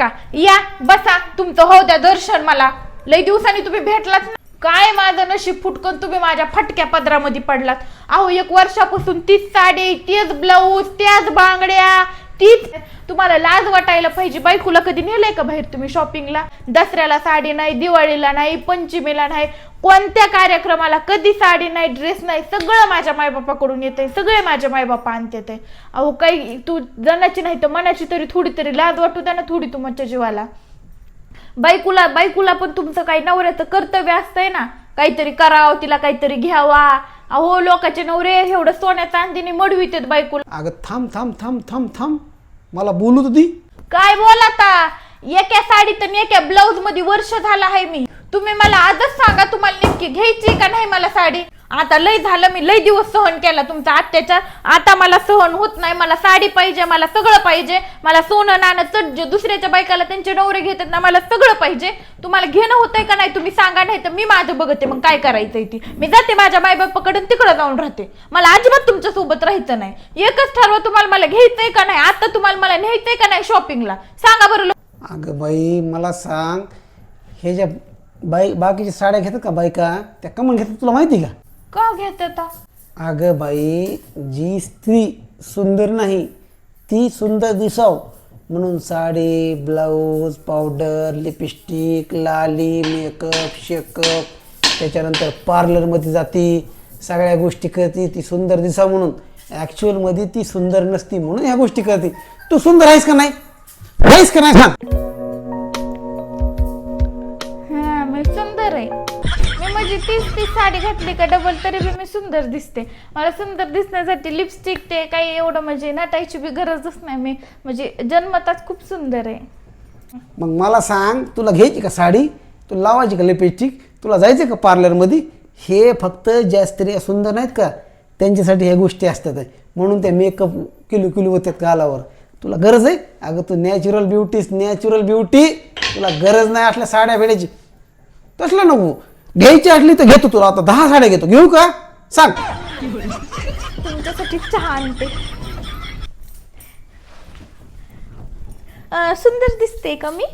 का या बसा. तुमचं हो द्या दर्शन मला. लई दिवसांनी तुम्ही भेटलाच ना. काय माझं नशीब फुटकन तुम्ही माझ्या फटक्या पदरामध्ये पडलात. अहो एक वर्षापासून तीच साडी तेच ब्लाऊज त्याच बांगड्या तीच तुम्हाला लाज वाटायला पाहिजे. बायकोला कधी नेलंय का बाहेर तुम्ही शॉपिंगला दसऱ्याला साडी नाही दिवाळीला नाही पंचमीला नाही कोणत्या कार्यक्रमाला कधी साडी नाही ड्रेस नाही सगळं माझ्या मायबापाकडून येते सगळे माझ्या मायबापा आणते अहो काही तू जनाची नाही तर मनाची तरी थोडी तरी लाज वाटू द्या ना थोडी तुमच्या जीवाला. बायकोला बायकूला पण तुमचं काही नवऱ्याचं कर्तव्य असतंय ना. काहीतरी करावं तिला काहीतरी घ्यावा. अहो लोकांचे नवरे एवढं सोन्या चांदीने मडवितात बायकूला. अगं थांब थांब थांब थांब थांब. मला बोलू तर दी. काय बोलाता एका साडीत आणि एका ब्लाऊजमध्ये वर्ष झाला आहे मी. तुम्ही मला आजच सांगा तुम्हाला नेमकी घ्यायची का नाही मला साडी? आता लय झालं मी लय दिवस सहन केला तुमचा अत्याचार. आता मला सहन होत नाही मला साडी पाहिजे मला सगळं पाहिजे. मला सोनं नाणं चढ दुसऱ्याच्या बायकाला त्यांचे नवरे घेतात ना मला सगळं पाहिजे. तुम्हाला घेणं होतंय का नाही तुम्ही सांगा नाही तर मी माझं बघते मग काय करायचंय ती. मी जाते माझ्या मायबापाकडे तिकडं जाऊन राहते. मला अजिबात तुमच्यासोबत राहायचं नाही. एकच ठरवा तुम्हाला मला घ्यायचंय का नाही? आता तुम्हाला मला न्यायचंय का नाही शॉपिंगला? सांगा बरं अगं बाई मला सांग हे ज्या बाई बाकीच्या साड्या घेतात का बायका त्या कमन घेतात तुला माहिती का? का घेत होता अगं बाई जी स्त्री सुंदर नाही ती सुंदर दिसाव. म्हणून साडी ब्लाऊज पावडर लिपस्टिक लाली मेकअप शेकअप त्याच्यानंतर पार्लरमध्ये जाते सगळ्या गोष्टी करते ती सुंदर दिसाव म्हणून. ॲक्च्युअलमध्ये ती सुंदर नसती म्हणून ह्या गोष्टी करते. तू सुंदर आहेस का नाही? आहेस का नाही? सांग. माझी तीच ती साडी घातली का डबल तरी बी मी सुंदर दिसते. मला सुंदर दिसण्यासाठी लिपस्टिक ते काही एवढं म्हणजे नटायची बी गरजच नाही मी. म्हणजे जन्मताच खूप सुंदर आहे. मग मला सांग तुला घ्यायची का साडी? तुला लावायची का लिपस्टिक तुला जायचं का पार्लरमध्ये हे फक्त ज्या स्त्रिया सुंदर नाहीत का त्यांच्यासाठी ह्या गोष्टी असतात. म्हणून त्या मेकअप किलो किलो होतात गालावर. तुला गरज आहे? अगं तू नॅचरल ब्युटीस नॅचरल ब्युटी तुला गरज नाही असल्या साड्या भेटायची. तसलं नको. घ्यायची असली तर घेतो तुला. आता दहा साड्या घेतो. घेऊ का? सांग. तुमच्यासाठी चहा आणते. अं, सुंदर दिसते का मी?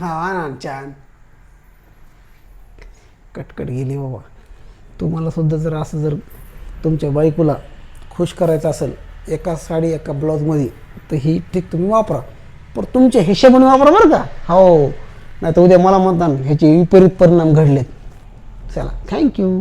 हा ना छान कटकट गेली बाबा. तुम्हाला सुद्धा जर असं जर तुमच्या बायकोला खुश करायचं असेल एका साडी एका ब्लाऊजमध्ये तर ही ट्रिक तुम्ही वापरा. पण तुमचे हिशे म्हणून वापर बरं का? हो. नाही तर उद्या मला म्हणता ना ह्याचे विपरीत परिणाम घडलेत. चला थँक्यू